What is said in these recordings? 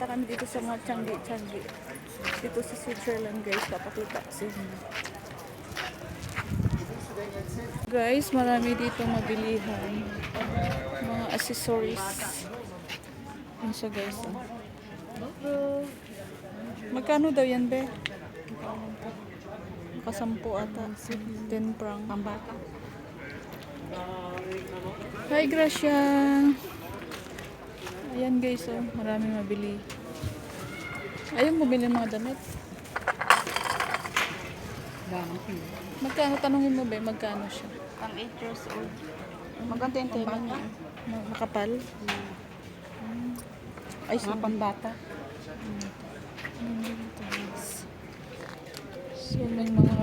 mga tiyanggi-tiyanggi. Dito sa Switzerland guys, papakita sa inyo. Guys, marami dito mabilihan. Mga accessories. Yun siya guys. Oh. Magkano daw yan, be? Nakasampu ata. 10 prang. Pambata. Hi, Gracia. Ayan guys, oh. Marami mabili. Ayaw mo bilhin mga damit. Magkano, tanongin mo ba, magkano siya? Pang 8 years old. Maganda yung pambata. niya? Ma- Makapal? Ay, Mga so, pambata. so may mga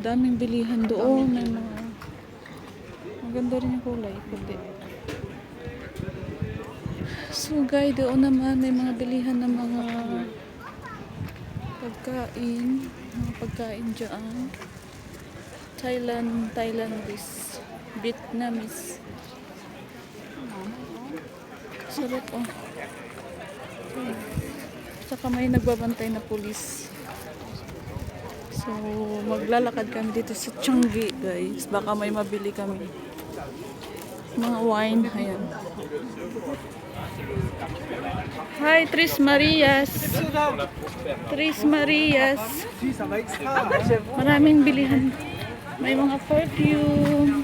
daming bilihan doon. May mga maganda rin yung kulay, puti. So guys, doon naman may mga bilihan ng mga pagkain. Mga pagkain dyan. Thailand, Thailandese, Vietnamese. Sarap oh. Saka may nagbabantay na pulis. So, maglalakad kami dito sa Changi, guys. Baka may mabili kami. Mga wine, ayan. Hi, Tris Marias. Tris Marias. Maraming bilihan. May mga perfume.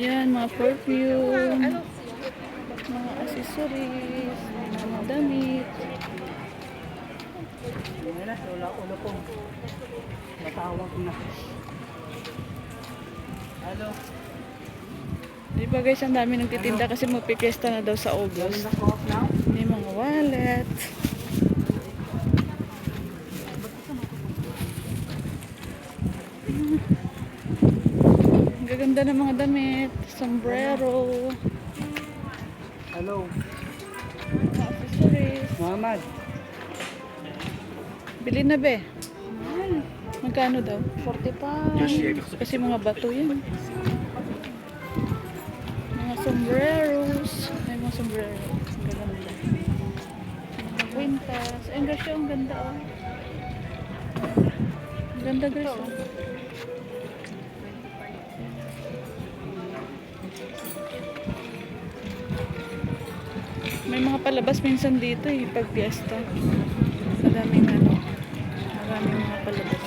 Yan, mga perfume. Mga accessories. Mga damit. Lola, ulo ko. Matawag na. Hello. Di ba guys, ang dami nagtitinda kasi magpipiesta na daw sa August. May mga wallet. Ang gaganda ng mga damit. Sombrero. Hello. Mga accessories. Muhammad. Bili na be. Magkano daw? 45. Kasi mga bato yan. Mga sombreros. May mga sombrero. Ang gaganda. Mga kwintas. Ay, ang gasyo. Ang ganda oh. Ang ganda guys oh. May mga palabas minsan dito eh, pag fiesta. Maraming ano, maraming mga palabas.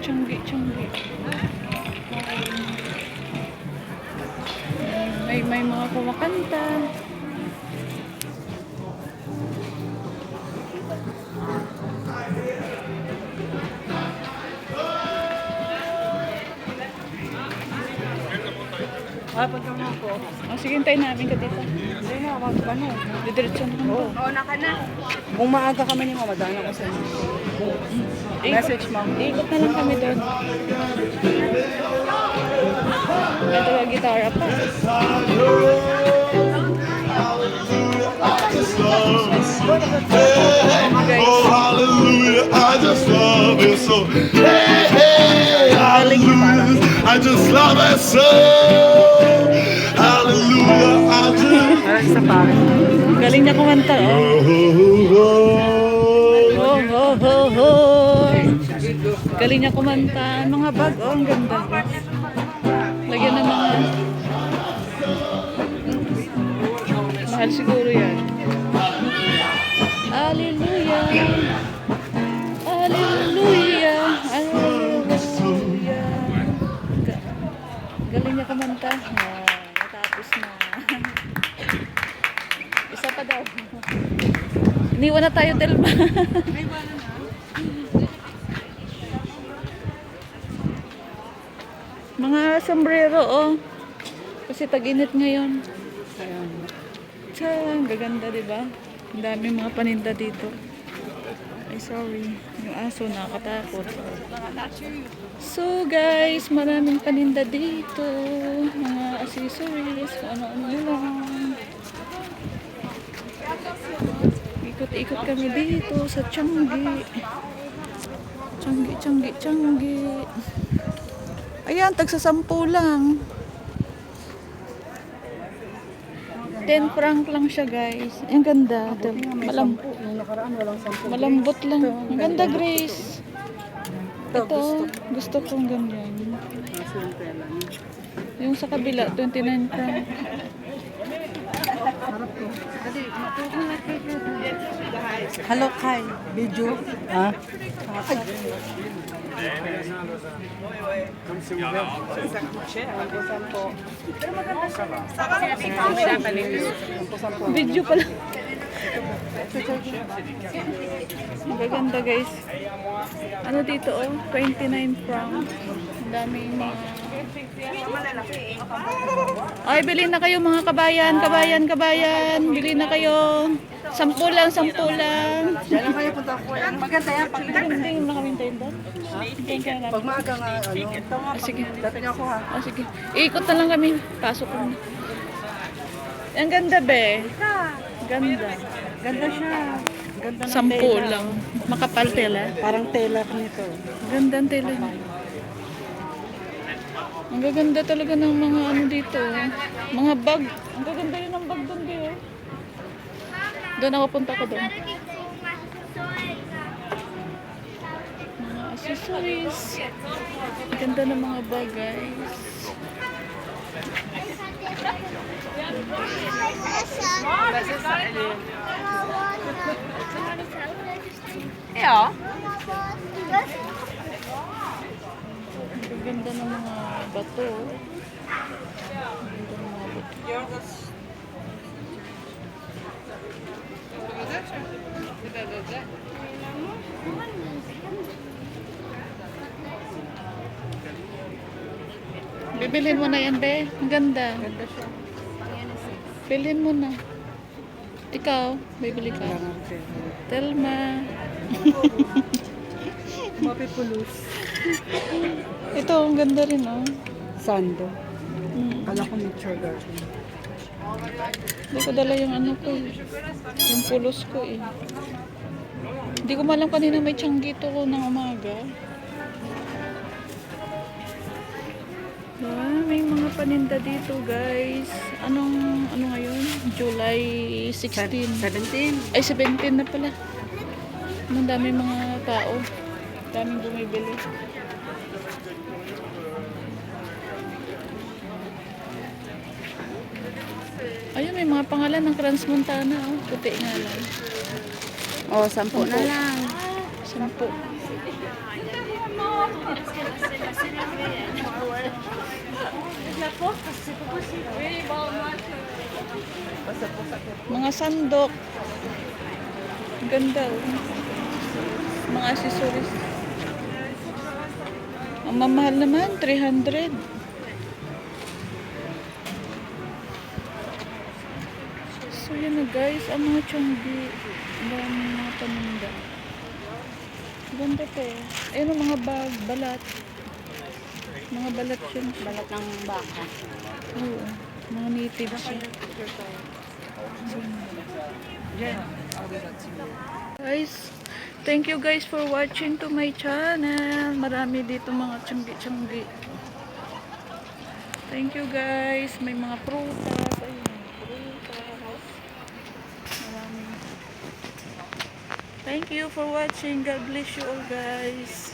Tiyanggi, tiyanggi. May, may mga kumakanta. Ah, punta mo ako. Oh, sige, hintayin namin ka dito. Hindi na, wag ka na. Didiretso na Oo. oh. Oo, naka na. Kung maaga kami ni Mama, daan ako sa inyo. Message mo. Ikot na lang kami doon. Ito ang gitara pa. Oh, hallelujah, I just love it so. Hey, hey, I just love it so. Hallelujah, I just. Meron sa pare. Galing niya kumanta, oh. Ho, ho, ho, ho. Galing niya kumanta. Mga bag, oh, ang ganda. Lagyan ng mga... Mahal siguro yan. Hallelujah. Niya kumanta. Ah, natapos na. Isa pa daw. Iniwan na tayo, Telma. Mga sombrero, oh. Kasi tag-init ngayon. Ayan. Tsa, ang gaganda, di ba? Ang dami mga paninda dito. Ay, sorry. Yung aso nakakatakot. So, guys, maraming paninda dito. Mga accessories, kung ano-ano lang. Ikot-ikot kami dito sa Changi. Changi, Changi, Changi. Ayan, tagsa sampu lang. 10 franc lang siya guys. Ang ganda. Malam nakaraan, walang sampu. malambot lang. Ang ganda Grace. Ito, gusto kong ganyan. Yung sa kabila, 29 franc. Hello, Kai. Video. Ha? Video pala. Ang gaganda guys. Ano dito oh? 29 franc. Ang daming mga... Ay, bilhin na kayo mga kabayan, kabayan, kabayan. Bilhin na kayo. Sampu lang, sampu lang. Diyan lang kayo punta ko. Maganda yan. Pag, Hindi na kami hintayin doon. Na pag maaga nga, ano. Ah, sige. Dati niyo ako ha. Ah, sige. Iikot na lang kami. Pasok kami. Ang ganda be. Ganda. Ganda siya. Ganda ng Sampu tela. lang. Makapal tela. Parang tela nito. Ganda ang tela niya. Ang gaganda talaga ng mga ano dito. oh. Mga bag. Ang gaganda yun ng bag doon di oh. Doon ako punta ko doon. Mga accessories. Ang ganda ng mga bag guys. Ang ganda ng mga bato. oh. Ang ganda ng mga bato. Bibilhin mo na yan, be. Ang ganda. Ganda siya. Bilhin mo na. Ikaw, bibili ka. Telma. Mapipulus. Ito, ang ganda rin, oh. Sando. Mm. Kala ko nature garden. Hindi ko dala yung ano ko eh. Yung pulos ko eh. Hindi ko malam kanina may tsanggito ko ng umaga. Ah, may mga paninda dito guys. Anong, ano ngayon? July 16. 17. Ay, 17 na pala. Ang dami mga tao. Daming bumibili. Ayun, may mga pangalan ng Crans Montana. Oh. Puti nga lang. Oh, sampu na lang. Sampu. Mga sandok. Ganda oh. Mga accessories. Ang mamahal naman, 300. So yun na guys, ang mga tiyanggi. Ang mga paninda. Ganda pa eh. Ayun ang mga bag, balat. Mga balat yun. Balat ng baka. Oo. Mga native siya. Guys, thank you guys for watching to my channel. Marami dito mga tiyanggi-tiyanggi. Thank you guys. May mga prutas. Ayun, prutas. Marami. Thank you for watching. God bless you all guys.